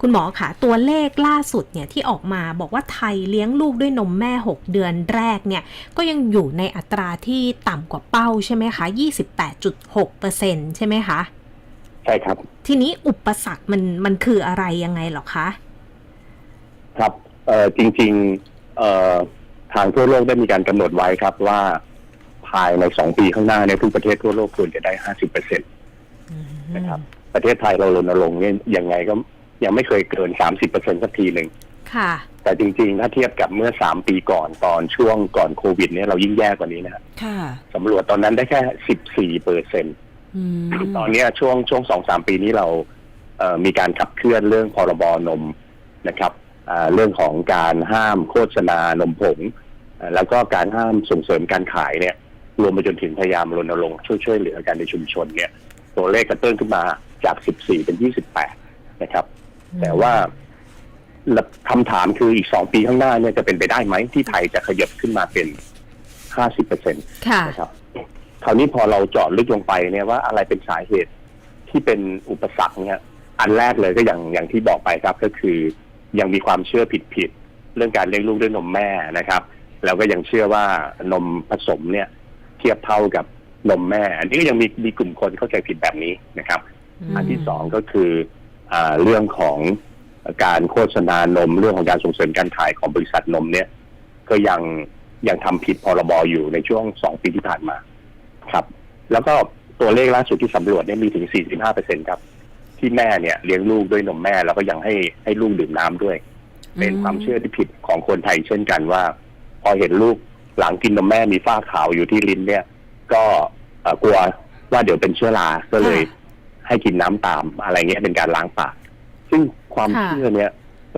คุณหมอคะตัวเลขล่าสุดเนี่ยที่ออกมาบอกว่าไทยเลี้ยงลูกด้วยนมแม่ 6 เดือนแรกเนี่ยก็ยังอยู่ในอัตราที่ต่ำกว่าเป้าใช่ไหมคะ 28.6%ใช่ไหมคะ ใช่ครับ ทีนี้อุปสรรคมันมันคืออะไรยังไงเหรอคะ ครับเอ่อจริงๆเอ่อทางทั่วโลกได้มีการกำหนดไว้ครับว่าภายในสองปีข้างหน้าเนี่ยทุกประเทศทั่วโลกควรจะได้ห้าสิบเปอร์เซ็นตนะครับ ประเทศไทยเรารณรงค์เนี่ยยังไงก็ ยังไม่เคยเกินสามสิบเปอร์เซ็นสักทีหนึ่งค่ะ แต่จริงๆ ถ้าเทียบกับเมื่อสามปีก่อนตอนช่วงก่อนโควิด เนี่ยเรายิ่งแย่กว่านี้นะครับค่ะสำรวจตอนนั้นได้แค่สิบสี่เปอร์เซ็นอืมตอนเนี้ยช่วงช่วงสองสามปีนี้เราเอ่อมีการขับเคลื่อนเรื่องพรบนมนะครับอ่าเรื่องของการห้ามโฆษณานมผงอ่าแล้วก็การห้ามส่งเสริมการขายเนี่ย รวมไปจนถึงพยายามรณรงค์ช่วยช่วยเหลือกันในชุมชนเนี่ย ตัวเลขกระเตื้องขึ้นมาจาก 14 เป็น 28 นะครับ แต่ว่าคำถามคืออีกสองปีข้างหน้าเนี่ยจะเป็นไปได้ไหมที่ไทยจะขยับขึ้นมาเป็น50เปอร์เซ็นค่ะนะครับ คราวนี้พอเราเจาะลึกลงไปเนี่ยว่าอะไรเป็นสาเหตุที่เป็นอุปสรรคเนี่ย อันแรกเลยก็อย่างอย่างที่บอกไปครับ ก็คือยังมีความเชื่อผิดผิดๆเรื่องการเลี้ยงลูกด้วยนมแม่นะครับ แล้วก็ยังเชื่อว่านมผสมเนี่ย เทียบเท่ากับนมแม่ อันนี้ก็ยังมีมีกลุ่มคนเข้าใจผิดแบบนี้นะครับอืมอันที่สองก็คืออา เรื่องของการโฆษณานมเรื่องของการส่งเสริมการขายของบริษัทนมเนี่ย ก็ยังยังทำผิดพรบอยู่ในช่วงสองปีที่ผ่านมา ครับ แล้วก็ตัวเลขล่าสุดที่สำรวจเนี่ยมีถึง 45เปอร์เซ็นครับ ที่แม่เนี่ยเลี้ยงลูกด้วยนมแม่แล้วก็ยังให้ให้ลูกดื่มน้ำด้วย เป็นความเชื่อที่ผิดของคนไทยเช่นกันว่า พอเห็นลูกหลังกินนมแม่มีฝ้าขาวอยู่ที่ลิ้นเนี่ย ก็กลัวว่าเดี๋ยวเป็นเชื้อราก็เลย ให้กินน้ำตามอะไรเงี้ยเป็นการล้างปาก ซึ่งความเชื่อเนี่ย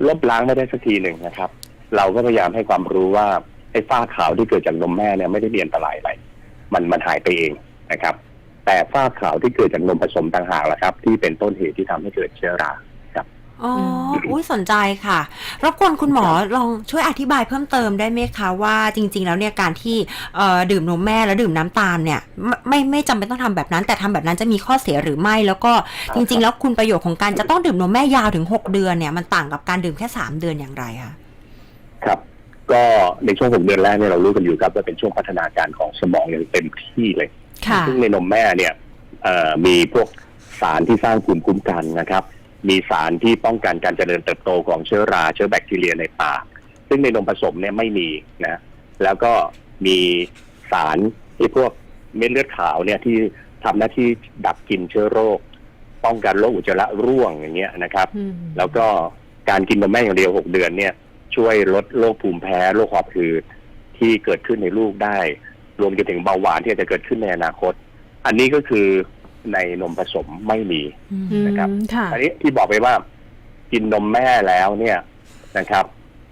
ลบล้างไม่ได้สักทีหนึ่งนะครับ เราก็พยายามให้ความรู้ว่าไอ้ฝ้าขาวที่เกิดจากนมแม่เนี่ยไม่ได้มีอันตรายอะไร มันมันหายไปเองนะครับ แต่ฝ้าขาวที่เกิดจากนมผสมต่างหากแหละครับ ที่เป็นต้นเหตุที่ทำให้เกิดเชื้อรา อ๋อ อุ้ยสนใจค่ะ รบกวนคุณหมอลองช่วยอธิบายเพิ่มเติมได้ไหมคะว่าจริง ๆ แล้วเนี่ยการที่เอ่อดื่มนมแม่แล้วดื่มน้ำตาลเนี่ยไม่ไม่ไม่จำเป็นต้องทำแบบนั้น แต่ทำแบบนั้นจะมีข้อเสียหรือไม่ แล้วก็จริง ๆ แล้วคุณประโยชน์ของการจะต้องดื่มนมแม่ยาวถึง 6 เดือนเนี่ยมันต่างกับการดื่มแค่ 3 เดือนอย่างไรคะครับก็ในช่วงหกเดือนแรกเนี่ยเรารู้กันอยู่ครับว่าเป็นช่วงพัฒนาการของสมองอย่างเต็มที่เลยค่ะซึ่งในนมแม่เนี่ยเอ่อมีพวกสารที่สร้างภูมิคุ้มกันนะครับ มีสารที่ป้องกันการเจริญเติบโตของเชื้อรา เชื้อแบคทีเรียในปากซึ่งในนมผสมเนี่ยไม่มีนะแล้วก็มีสารที่พวกเม็ดเลือดขาวเนี่ยที่ทำหน้าที่ดักกินเชื้อโรค ป้องกันโรคอุจจาระร่วงอย่างเงี้ยนะครับอืมแล้วก็การกินนมแม่อย่างเดียวหกเดือนเนี่ย ช่วยลดโรคภูมิแพ้โรคหอบหืดที่เกิดขึ้นในลูกได้ รวมจนถึงเบาหวานที่อาจจะเกิดขึ้นในอนาคต อันนี้ก็คือ ในนมผสมไม่มีอืมนะครับค่ะอันนี้ที่บอกไปว่า กินนมแม่แล้วเนี่ยนะครับ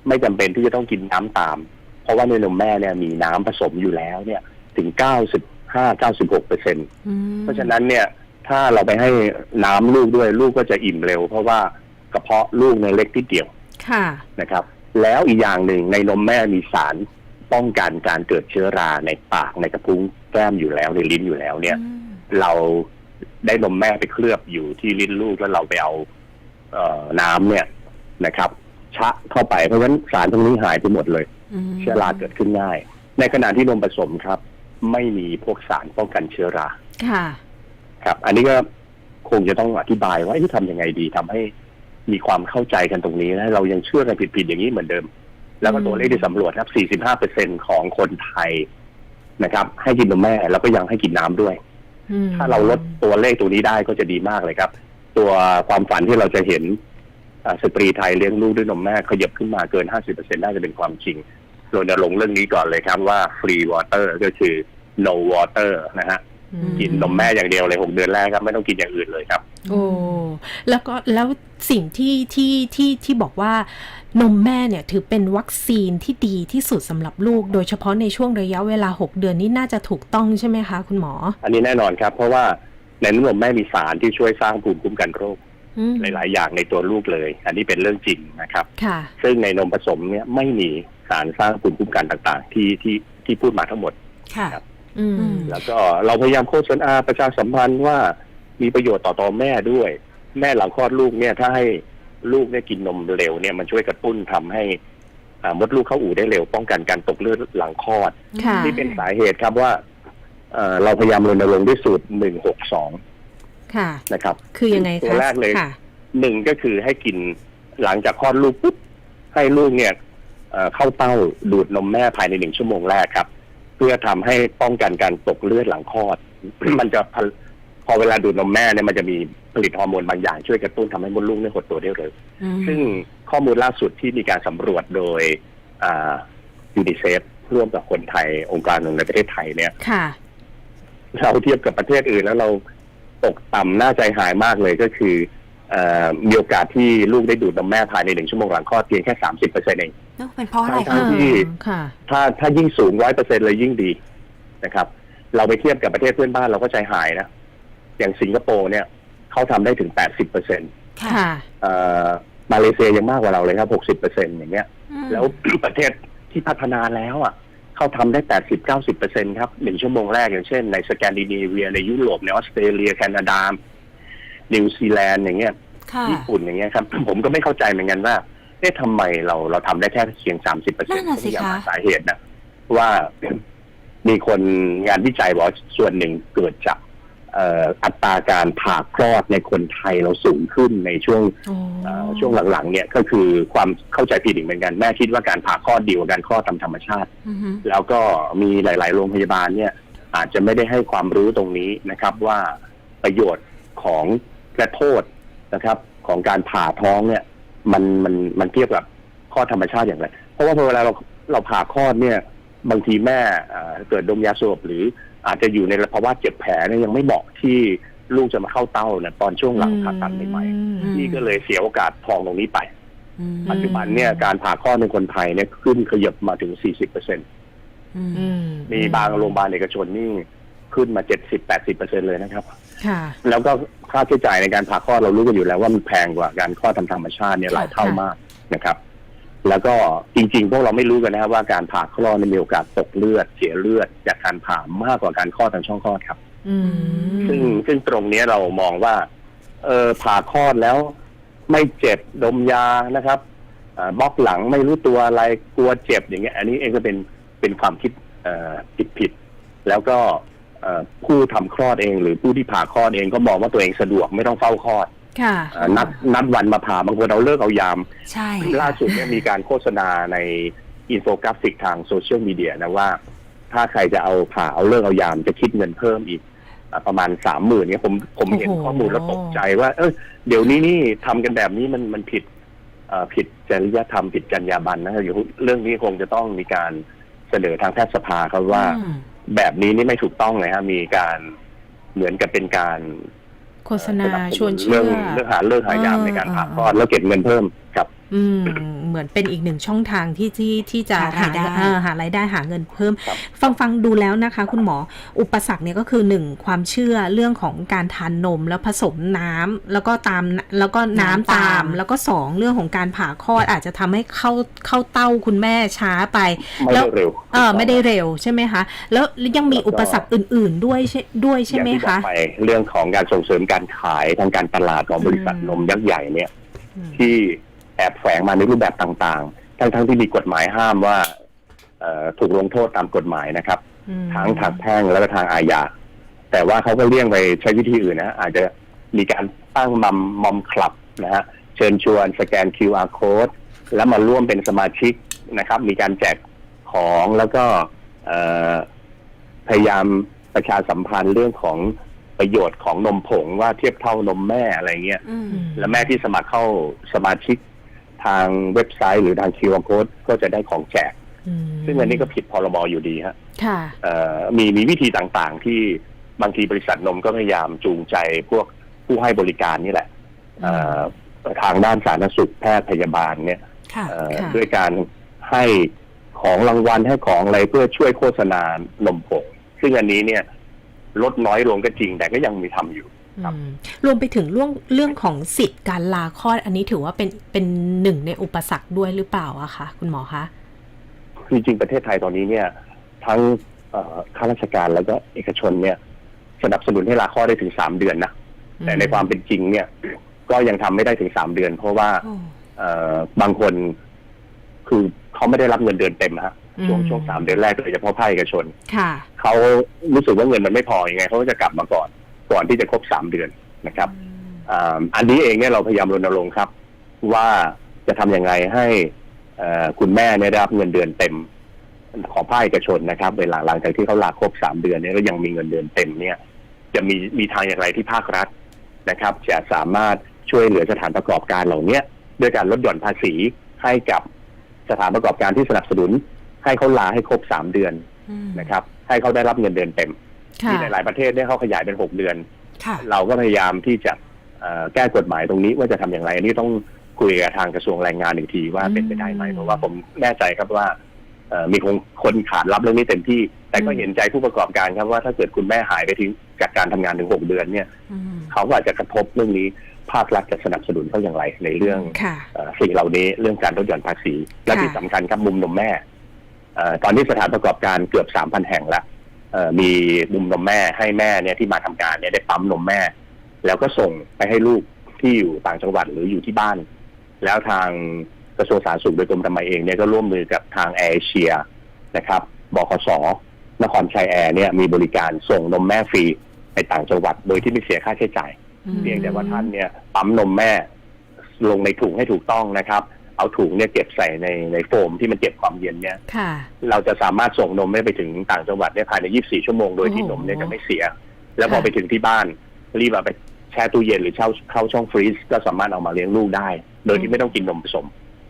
ไม่จำเป็นที่จะต้องกินน้ำตาม เพราะว่าในนมแม่เนี่ยมีน้ำผสมอยู่แล้วเนี่ย ถึง95 96เปอร์เซ็นอืมเพราะฉะนั้นเนี่ย ถ้าเราไปให้น้ำลูกด้วยลูกก็จะอิ่มเร็ว เพราะว่ากระเพาะลูกในยเล็กที่เดียวค่ะนะครับ แล้วอีกอย่างหนึ่งในนมแม่มีสารป้องกันการเกิดเชื้อราในปากในกระพุ้งแก้มอยู่แล้วในลิ้นอยู่แล้วเนี่ย เรา ได้นมแม่ไปเคลือบอยู่ที่ลิ้นลูกแล้วเราไปเอาเอ่อน้ำเนี่ยนะครับ ชะเข้าไปเพราะฉะนั้นสารตรงนี้หายไปหมดเลยมเชื้อราเกิดขึ้นง่าย ในขณะที่นมผสมครับ ไม่มีพวกสารป้องกันเชื้อราค่ะ ครับ อันนี้ก็คงจะต้องอธิบายว่าที่ทำยังไงดีทำให้มีความเข้าใจกันตรงนี้นะเรายังเชื่อกันผิดๆอย่างนี้เหมือนเดิม แล้วก็ตัวเลขที่สำรวจครับ 45เปอร์เซ็นของคนไทยนะครับ ให้กินนมแม่แล้วก็ยังให้กินน้ำด้วยอืม ถ้าเราลดตัวเลขตัวนี้ได้ก็จะดีมากเลยครับ ตัวความฝันที่เราจะเห็นอ่าสตรีไทยเลี้ยงลูกด้วยนมแม่ขยับขึ้นมาเกิน 50%น่าจะเป็นความจริงรณรงค์เรื่องนี้ก่อนเลยครับว่า free water ก็คือ no water นะฮะอืมกินนมแม่อย่างเดียวเลย6เดือนแรกครับ ไม่ต้องกินอย่างอื่นเลยครับ โอ้แล้วก็แล้วสิ่งที่ที่ที่ที่บอกว่านมแม่เนี่ยถือเป็นวัคซีนที่ดีที่สุดสำหรับลูก โดยเฉพาะในช่วงระยะเวลา 6 เดือนนี้น่าจะถูกต้องใช่ไหมคะคุณหมอ อันนี้แน่นอนครับ เพราะว่าในนมแม่มีสารที่ช่วยสร้างภูมิคุ้มกันโรคอืมหลาย ๆ อย่างในตัวลูกเลย อันนี้เป็นเรื่องจริงนะครับค่ะซึ่งในนมผสมเนี่ยไม่มีสารสร้างภูมิคุ้มกันต่าง ๆ ที่ที่ที่พูดมาทั้งหมดค่ะอืมแล้วก็เราพยายามโฆษณาประชาสัมพันธ์ว่า มีประโยชน์ต่อต่อแม่ด้วย แม่หลังคลอดลูกเนี่ย ถ้าให้ลูกเนี่ยกินนมเร็วเนี่ยมันช่วยกระตุ้นทำให้อ่ามดลูกเข้าอู่ได้เร็วป้องกันการตกเลือดหลังคลอดค่ะนี่เป็นสาเหตุครับว่าเอ่อเราพยายามรณรงค์ด้วยสูตรหนึ่งหกสองค่ะนะครับ คือยังไงตัคะวแรกเลยค่ะหนึ่งก็คือให้กินหลังจากคลอดลูกปุ๊บให้ลูกเนี่ยเอ่อเข้าเต้าดูดนมแม่ภายในหนึ่งชั่วโมงแรกครับ เพื่อทำให้ป้องกันการตกเลือดหลังคลอด มันจะ พะพอเวลาดูดนมแม่เนี่ยมันจะมีผลิตฮอร์โมนบางอย่างช่วยกระตุ้นทำให้มดลูกเนี่ยหดตัวได้เร็วอืมซึ่งข้อมูลล่าสุดที่มีการสำรวจโดยยูนิเซฟร่วมกับคนไทยองค์การหนึ่งในประเทศไทยเนี่ยค่ะเราเทียบกับประเทศอื่นแล้วเราตกต่ำน่าใจหายมากเลยก็คือเออมีโอกาสที่ลูกได้ดูดนมแม่ภายในหนึ่งชั่วโมงหลังคลอดเพียงแค่สามสิบเปอร์เซ็นต์เองเนอะเป็นเพราะอะไรทั้คะงที่ค่ะถ้าถ้ายิ่งสูงร้อยเปอร์เซ็นเลยยิ่งดีนะครับ เราไปเทียบกับประเทศเพื่อนบ้านเราก็ใจหายนะ อย่างสิงคโปร์เนี่ยเขาทำได้ถึงแปดสิบเปอร์เซ็นต์ค่ะค่ะมาเลเซียยังมากกว่าเราเลยครับหกสิบเปอร์เซ็นอย่างเงี้ยอืมแล้วประเทศที่พัฒนาแล้วอะเขาทำได้แปดสิบเก้าสิบเปอร์เซ็นครับหนึ่งชั่วโมงแรกอย่างเช่น ในสแกนดิเนเวียในยุโรปในออสเตรเลียแคนาดานิวซีแลนด์อย่างเงี้ยค่ะญี่ปุ่นอย่างเงี้ยครับ ผมก็ไม่เข้าใจเหมือนกันว่าเอ๊ะทำไมเราเราทำได้แค่เพียงสามสิบเปอร์เซ็นนั่ต์นน่ะสิคะสาเหตุนะว่ามีคนงานวิจัยบอกว่าส่วนหนึ่งเกิดจากเอ่ออัตราการผ่าคลอดในคนไทยเราสูงขึ้นในช่วงโอ้เอ่อช่วงหลังๆ เนี่ยก็คือความเข้าใจผิดอีกเหมือนกันแม่คิดว่าการผ่าคลอดดีกว่าการคลอดตามธรรมชาติอืมแล้วก็มีหลาย ๆ โรงพยาบาลเนี่ย อาจจะไม่ได้ให้ความรู้ตรงนี้นะครับว่าประโยชน์ของและโทษนะครับ ของการผ่าท้องเนี่ย มันมันมันเทียบกับคลอดธรรมชาติอย่างไรเพราะว่าพอเวลาเราเราผ่าคลอดเนี่ย บางทีแม่เอ่อเกิดดมยาสลบหรือ อาจจะอยู่ในภาวะเจ็บแผลเนี่ยยังไม่เหมาะที่ลูกจะมาเข้าเต้าเนี่ยตอนช่วงหลังผ่าตัดใหม่ๆอืมพี่ก็เลยเสียโอกาสทองตรงนี้ไปอืมปัจจุบันเนี่ยการผ่าคลอดในคนไทยเนี่ยขึ้นขยับมาถึง 40เปอร์เซ็นอืมอืมมีบางโรงพยาบาลเอกชนนี่ขึ้นมา 70 80เปอร์เซ็นเลยนะครับค่ะแล้วก็ค่าใช้จ่ายในการผ่าคลอดเรารู้กันอยู่แล้วว่ามันแพงกว่าการคลอดทางธรรมชาติเนี่ยหลายเท่ามากนะครับ แล้วก็จริงๆ พวกเราไม่รู้กันนะครับว่าการผ่าคลอดเนี่ยมีโอกาสตกเลือด เสียเลือด จากการผ่ามากกว่าการคลอดทางช่องคลอดครับอืมซึ่งซึ่งตรงเนี้ยเรามองว่า เออผ่าคลอดแล้วไม่เจ็บดมยานะครับอ่าบล็อกหลังไม่รู้ตัวอะไรกลัวเจ็บอย่างเงี้ย อันนี้เองก็เป็นเป็นความคิดผิดผิดๆแล้วก็เอ่อผู้ทำคลอดเอง หรือผู้ที่ผ่าคลอดเองก็มองว่าตัวเองสะดวกไม่ต้องเฝ้าคลอด ค่ะอ่านัดนัดวันมาผ่าบางคนเอาเลิกเอายาม ใช่ล่าสุดเนี่ยมีการโฆษณาในอินโฟกราฟิกทางโซเชียลมีเดียนะว่า ถ้าใครจะเอาผ่าเอาเลิกเอายามจะคิดเงินเพิ่มอีกอะประมาณสามหมื่นเนี่ยผมผมเห็นโอ้โหข้อมูลแล้วตกใจว่า เออเดี๋ยวนี้นี่ทำกันแบบนี้มันมันผิดเอ่อผิดจริยธรรมผิดจรรยาบรรณนะครับอยู่เรื่องนี้คงจะต้องมีการเสนอทางแพทยสภาครับว่า อืมแบบนี้นี่ไม่ถูกต้องเลยฮะมีการเหมือนกับเป็นการ โฆษณาสนับสชวนนุนเชื่เรื่อองเรื่องหาเลิกหายามเออในการผ่าเออคลอดแล้วเก็บเงินเพิ่มครับ อืมเหมือนเป็นอีกหนึ่งช่องทางที่ที่ที่จะหารายได้เออหารายได้หาเงินเพิ่มครับฟังฟังดูแล้วนะคะ คุณหมออุปสรรคเนี่ยก็คือหนึ่งความเชื่อเรื่องของการทานนมแล้วผสมน้ำแล้วก็ตามแล้วก็น้ำน้ำตาตามมแล้วก็สองเรื่องของการผ่าคลอดอาจจะทำให้เข้าเข้าเต้าคุณแม่ช้าไปไม่แล้วได้เร็วเออไม่ได้เร็วใช่ไหมคะ แล้วยังมีอุปสรรคอื่น ๆ ด้วยใช่ด้วยใช่ไหมอย่างที่บอคะกไปเรื่องของการส่งเสริมการขายทางการตลาดของบริษัทอืมนมยักษ์ใหญ่เนี่ยอืมที่ แอบแฝงมาในรูปแบบต่างๆ ทั้งๆที่มีกฎหมายห้ามว่าเอ่อถูกลงโทษตามกฎหมายนะครับอืมทั้งทางแพ่งแล้วก็ทางอาญาแต่ว่าเขาก็เลี่ยงไปใช้วิธีอื่นนะอาจจะมีการตั้งมัมมอมคลับนะฮะเชิญชวนสแกน QR code แล้วมาร่วมเป็นสมาชิกนะครับ มีการแจกของแล้วก็เอ่อพยายามประชาสัมพันธ์เรื่องของประโยชน์ของนมผงว่าเทียบเท่านมแม่อะไรเงี้ยอืมและแม่ที่สมัครเข้าสมาชิก ทางเว็บไซต์หรือทาง QR code ก็จะได้ของแจกอืมซึ่งอันนี้ก็ผิดพรบอยู่ดีฮะค่ะเอ่อมีมีวิธีต่างๆ ที่บางทีบริษัทนมก็พยายามจูงใจพวกผู้ให้บริการนี่แหละเอ่อทางด้านสาธารณสุขแพทย์พยาบาลเนี่ยค่ะเอ่อค่ะด้วยการให้ของรางวัลให้ของอะไรเพื่อช่วยโฆษณานมผงซึ่งอันนี้เนี่ยลดน้อยลงก็จริงแต่ก็ยังมีทำอยู่ค รับอืมรวมไปถึงเรื่องเรื่องของสิทธิ์การลาคลอดอันนี้ถือว่าเป็นเป็นหนึ่งในอุปสรรคด้วยหรือเปล่าอะคะคุณหมอคะคือจริงๆประเทศไทยตอนนี้เนี่ย ทั้งเอ่อข้าราชการแล้วก็เอกชนเนี่ย สนับสนุนให้ลาคลอดได้ถึงสามเดือนนะแต่ในความเป็นจริงเนี่ย ก็ยังทำไม่ได้ถึงสามเดือน เพราะว่าโอ้เอ่อบางคนคือเขาไม่ได้รับเงินเดือนเต็มฮะช่วงอืมช่วงสามเดือนแรกโดยเฉพาะภาคเอกชนค่ะเขารู้สึกว่าเงินมันไม่พอยังไงเขาก็จะกลับมาก่อน ก่อนที่จะครบสามเดือนนะครับอ่าอันนี้เองเนี่ยเราพยายามรณรงค์ครับ ว่าจะทำยังไงให้เอ่อคุณแม่เนี่ยได้รับเงินเดือนเต็มของภาคเอกชนนะครับ เวลาหลังจากที่เขาลาครบสามเดือนเนี่ยก็ยังมีเงินเดือนเต็มเนี่ย จะมีมีทางอย่างไรที่ภาครัฐนะครับ จะสามารถช่วยเหลือสถานประกอบการเหล่าเนี้ยด้วยการลดหย่อนภาษีให้กับสถานประกอบการที่สนับสนุน ให้เขาลาให้ครบสามเดือนอืมนะครับ ให้เขาได้รับเงินเดือนเต็มค่ะ ที่หลาย ๆ ประเทศเนี่ยเขาขยายเป็นหกเดือนค่ะเราก็พยายามที่จะเอ่อแก้กฎหมายตรงนี้ว่าจะทำอย่างไรอันนี้ต้องคุยกับทางกระทรวงแรงงานอีกทีว่าอืมเป็นไปได้ไหมเพราะว่าผมแน่ใจครับว่าเอ่อมีคงคนขาดรับเรื่องนี้เต็มที่ แต่ก็อืมเห็นใจผู้ประกอบการครับว่าถ้าเกิดคุณแม่หายไปทิ้งจากการทำงานถึงหกเดือนเนี่ยอืมเขาก็อาจจะกระทบเรื่องนี้ภาครัฐจะสนับสนุนเขาอย่างไรในเรื่องค่ะเอ่อสิ่งเหล่านี้เรื่องการลดหย่อนภาษี และค่ะที่สำคัญครับมุมนมแม่เอ่อตอนนี้สถานประกอบการเกือบสามพันแห่งละเอ่อ มีมุมนมแม่ให้แม่เนี่ยที่มาทำงานเนี่ยได้ปั๊มนมแม่ แล้วก็ส่งไปให้ลูกที่อยู่ต่างจังหวัดหรืออยู่ที่บ้าน แล้วทางกระทรวงสาธารณสุขโดยกรมธรรมเองเนี่ยก็ร่วมมือกับทางแอร์เอเชียนะครับบขสนครชัยแอร์เนี่ยมีบริการส่งนมแม่ฟรีไปต่างจังหวัดโดยที่ไม่เสียค่าใช้จ่ายเพียงแต่ว่าท่านเนี่ยปั๊มนมแม่ลงในถุงให้ถูกต้องนะครับ เอาถุงเนี่ยเก็บใส่ในในโฟมที่มันเก็บความเย็นเนี่ย ค่ะ เราจะสามารถส่งนมให้ไปถึงต่างจังหวัดเนี่ยภายใน 24 ชั่วโมงโดยที่โอ้นโหมเนี่ยจะไม่เสีย แล้วพอค่ะไปถึงที่บ้านรีบเอาไปแช่ตู้เย็นหรือเช่าเข้าช่องฟรีซก็สามารถเอามาเลี้ยงลูกได้ โดยที่ไม่ต้องกินนมผสม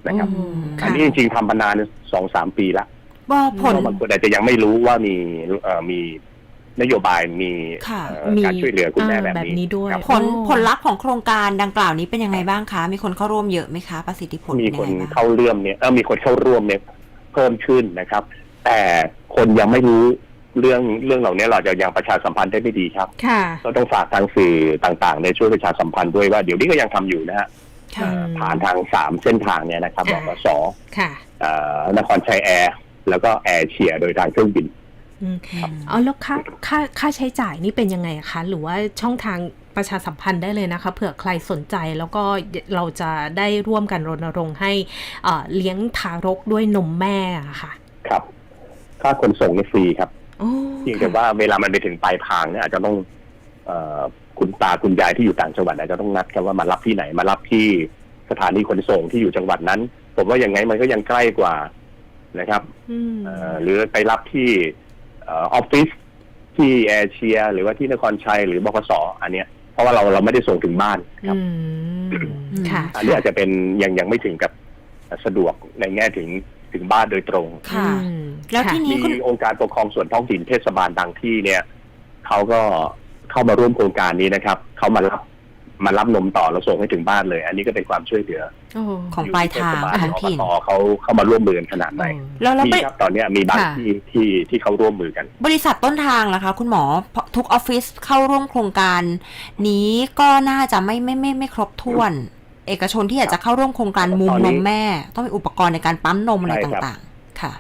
นะครับ อืมอันนี้จริงๆทำมานานสองสามปีละว่าผลเพราะบางคนอาจจะยังไม่รู้ว่ามีเอ่อมี นโยบายมีค่ะเอ่อการช่วยเหลือคุณแม่แบบแบบนี้นี้ด้วยครับ ผลโอ้ผลลัพธ์ของโครงการดังกล่าวนี้เป็นยังไงบ้างคะ มีคนเข้าร่วมเยอะไหมคะประสิทธิผลมีเป็นคยังนไงบ้าง เข้าร่วมเนี่ยเออมีคนเข้าร่วมเนี่ยเพิ่มขึ้นนะครับ แต่คนยังไม่รู้เรื่องเรื่องเหล่านี้เราจะยังประชาสัมพันธ์ได้ไม่ดีครับ ค่ะ ก็ต้องฝากทางสื่อต่างๆในยช่วยประชาสัมพันธ์ด้วยว่าเดี๋ยวนี้ก็ยังทำอยู่นะฮะค่ะ เอ่อผ่านทางสามเส้นทางเนี่ยนะครับบอ่า กสค่ะ เอ่อนครชัยแอร์แล้วก็แอร์เชียโดยทางเครื่องบินอืม เอาแล้วค่าค่าค่าใช้จ่ายนี่เป็นยังไงคะ หรือว่าช่องทางประชาสัมพันธ์ได้เลยนะคะ เผื่อใครสนใจแล้วก็เราจะได้ร่วมกันรณรงค์ให้เอ่อเลี้ยงทารกด้วยนมแม่อะค่ะ ครับ ค่าขนส่งนี่ฟรีครับโอ้เพียงแต่ว่าเวลามันไปถึงปลายทางเนี่ยอาจจะต้องเอ่อคุณตาคุณยายที่อยู่ต่างจังหวัดอาจจะต้องนัดกันว่ามารับที่ไหนมารับที่สถานีขนส่งที่อยู่จังหวัดนั้น ผมว่ายังไงมันก็ยังใกล้กว่านะครับอืมเอ่อหรือไปรับที่เออออฟฟิศที่แอร์เชียหรือว่าที่นครชัยหรือบกสอันเนี้ยเพราะว่าเราเราไม่ได้ส่งถึงบ้านครับอืมค่ะอันนี้อาจจะเป็นยังยังไม่ถึงกับสะดวกในแง่ถึงถึงบ้านโดยตรงค่ะอืมแล้วค่ะที่นี้มีคุณองค์การปกครองส่วนท้องถิ่นเทศบาลบางที่เนี่ยเขาก็เข้ามาร่วมโครงการนี้นะครับเขามารับมารับนมต่อแล้วส่งให้ถึงบ้านเลย อันนี้ก็เป็นความช่วยเหลือโอ้ ของปลายทางอยู่ท้องที่ถิ่นเทศบาลอบตเขาเข้ามาร่วมมือกันขนาดไหนแล้วแล้วมีบริครับตอนเนี้ยมีบางค่ะที่ที่ที่เขาร่วมมือกัน บริษัทต้นทางล่ะคะ คุณหมอเพราะทุกออฟฟิศเข้าร่วมโครงการนี้ก็น่าจะไม่ไม่ไม่ไม่ครบถ้วน เอกชนที่อยากจะเข้าร่วมโครงการมุมตอนนนี้มแม่ ต้องมีอุปกรณ์ในการปั๊มนมอะไรใช่ครับต่างๆ ค่ะ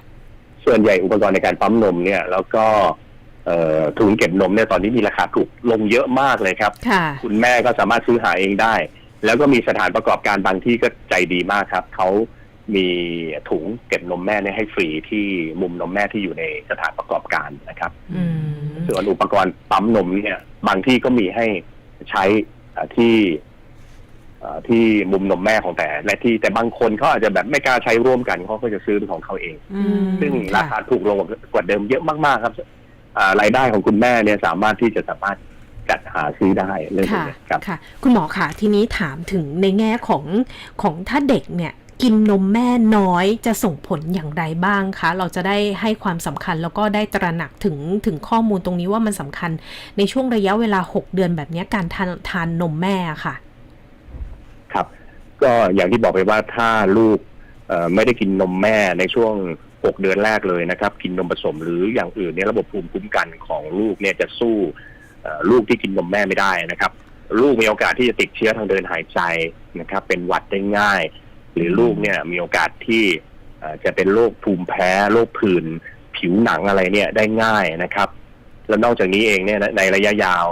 ส่วนใหญ่อุปกรณ์ในการปั๊มนมเนี่ย แล้วก็เอ่อถุงเก็บนมเนี่ยตอนนี้มีราคาถูกลงเยอะมากเลยครับค่ะคุณแม่ก็สามารถซื้อหาเองได้ แล้วก็มีสถานประกอบการบางที่ก็ใจดีมากครับ เขามีถุงเก็บนมแม่เนี่ยให้ฟรีที่มุมนมแม่ที่อยู่ในสถานประกอบการนะครับอืมส่วนอุปกรณ์ปั๊มนมเนี่ย บางที่ก็มีให้ใช้เอ่อที่เอ่อที่มุมนมแม่ของแต่และที่แต่บางคนเขาอาจจะแบบไม่กล้าใช้ร่วมกันเขาก็จะซื้อเป็นของเขาเองอืมซึ่งค่ะราคาถูกลงกว่าเดิมเยอะมากๆครับอ่ารายได้ของคุณแม่เนี่ยสามารถที่จะสามารถ จัดหาซื้อได้เรื่องพวกค่ะนี้ครับค่ะ คุณหมอค่ะทีนี้ถามถึงในแง่ของของถ้าเด็กเนี่ยกินนมแม่น้อยจะส่งผลอย่างไรบ้างคะ เราจะได้ให้ความสำคัญแล้วก็ได้ตระหนักถึงถึงข้อมูลตรงนี้ว่ามันสำคัญในช่วงระยะเวลา 6 เดือนแบบเนี้ยการทานทานนมแม่อะค่ะ ครับ ก็อย่างที่บอกไปว่าถ้าลูกเอ่อไม่ได้กินนมแม่ในช่วง 6 เดือนแรกเลยนะครับ กินนมผสมหรืออย่างอื่นเนี่ยระบบภูมิคุ้มกันของลูกเนี่ยจะสู้เอ่อ ลูกที่กินนมแม่ไม่ได้นะครับ ลูกมีโอกาสที่จะติดเชื้อทางเดินหายใจนะครับ เป็นหวัดได้ง่าย หรือลูกเนี่ยมีโอกาสที่เอ่อจะเป็นโรคภูมิแพ้โรคผื่นผิวหนังอะไรเนี่ยได้ง่ายนะครับ แล้วนอกจากนี้เองเนี่ยในระยะยาว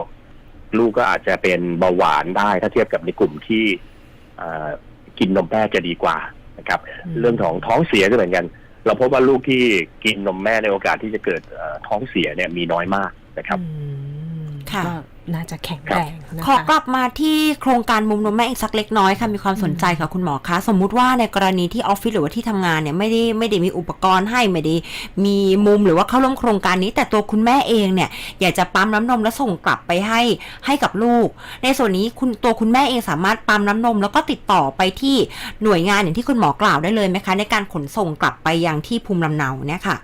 ลูกก็อาจจะเป็นเบาหวานได้ ถ้าเทียบกับในกลุ่มที่อ่ากินนมแม่จะดีกว่านะครับอืมเรื่องของท้องเสียก็เหมือนกัน เราพบว่าลูกที่กินนมแม่ในโอกาสที่จะเกิดเอ่อท้องเสียเนี่ยมีน้อยมากนะครับอืมค่ะ ก็น่าจะแข็งแรงนะขอคะกลับมาที่โครงการมุมนมแม่อีกสักเล็กน้อยค่ะมีความสนใจค่ะคุณหมอคะสมมุติว่าในกรณีที่ออฟฟิศหรือว่าที่ทำงานเนี่ยไม่ได้ไม่ได้มีอุปกรณ์ให้ไม่ได้มีมุมหรือว่าเข้าร่วมโครงการนี้ แต่ตัวคุณแม่เองเนี่ยอยากจะปั๊มน้ำนมแล้วส่งกลับไปให้ให้กับลูก ในส่วนนี้คุณตัวคุณแม่เองสามารถปั๊มน้ำนม แล้วก็ติดต่อไปที่หน่วยงานอย่างที่คุณหมอกล่าวได้เลยไหมคะ ในการขนส่งกลับไปยังที่ภูมิลำเนาเนี่ยค่ะ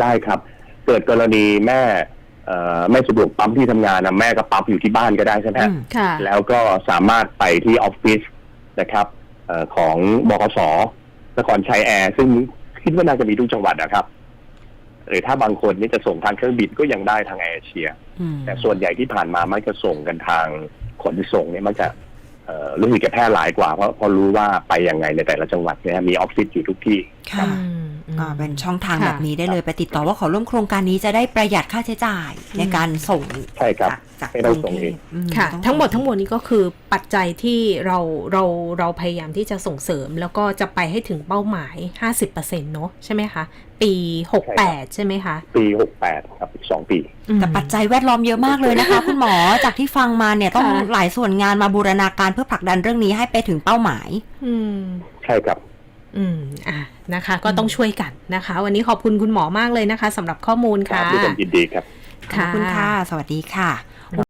ได้ครับ เกิดกรณีแม่ เอ่อไม่สะดวกปั๊มที่ทำงานนะแม่ก็ปั๊มอยู่ที่บ้านก็ได้ใช่ไหมอืฮะมค่ะ แล้วก็สามารถไปที่ออฟฟิศนะครับเออของบกสนครชัยแอร์ ซึ่งคิดว่าน่าจะมีทุกจังหวัดนะครับหรือถ้าบางคนนี่จะส่งทางเครื่องบินก็ยังได้ทางแอร์เอเชีย อืมแต่ส่วนใหญ่ที่ผ่านมามักจะส่งกันทางขนส่งเนี่ยมักจะเอ่อรู้สึกจะแพร่หลายกว่าเพราะเพราะรู้ว่าไปยังไงในแต่ละจังหวัดเนี่ยมีออฟฟิศอยู่ทุกที่ ค่ะ อืมอืมก็ เป็นช่องทางค่ะแบบนี้ได้เลยไปติดต่อว่าขอร่วมโครงการนี้จะได้ประหยัดค่าใช้จ่ายในการส่งใช่ครับจากจากไม่ต้องส่งเองอืค่ะต้องทั้งหมดทั้งมวลนี้ก็คือปัจจัยที่เราเราเราพยายามที่จะส่งเสริม แล้วก็จะไปให้ถึงเป้าหมาย 50%เนอะใช่ไหมคะ ปี 68 ใช่ไหมคะ ปีหกแปดครับอีกสองปี แต่ปัจจัยแวดล้อมเยอะมากเลยนะคะ คุณหมอจากที่ฟังมาเนี่ยต้องค่ะหลายส่วนงานมาบูรณาการเพื่อผลักดันเรื่องนี้ให้ไปถึงเป้าหมาย อืมใช่ครับ อืมอะนะคะ ก็ต้องช่วยกันนะคะ วันนี้ขอบคุณคุณหมอมากเลยนะคะสำหรับข้อมูลครัค่ะบด้วยความยินดีครับขอบคุณค่ะ สวัสดีค่ะ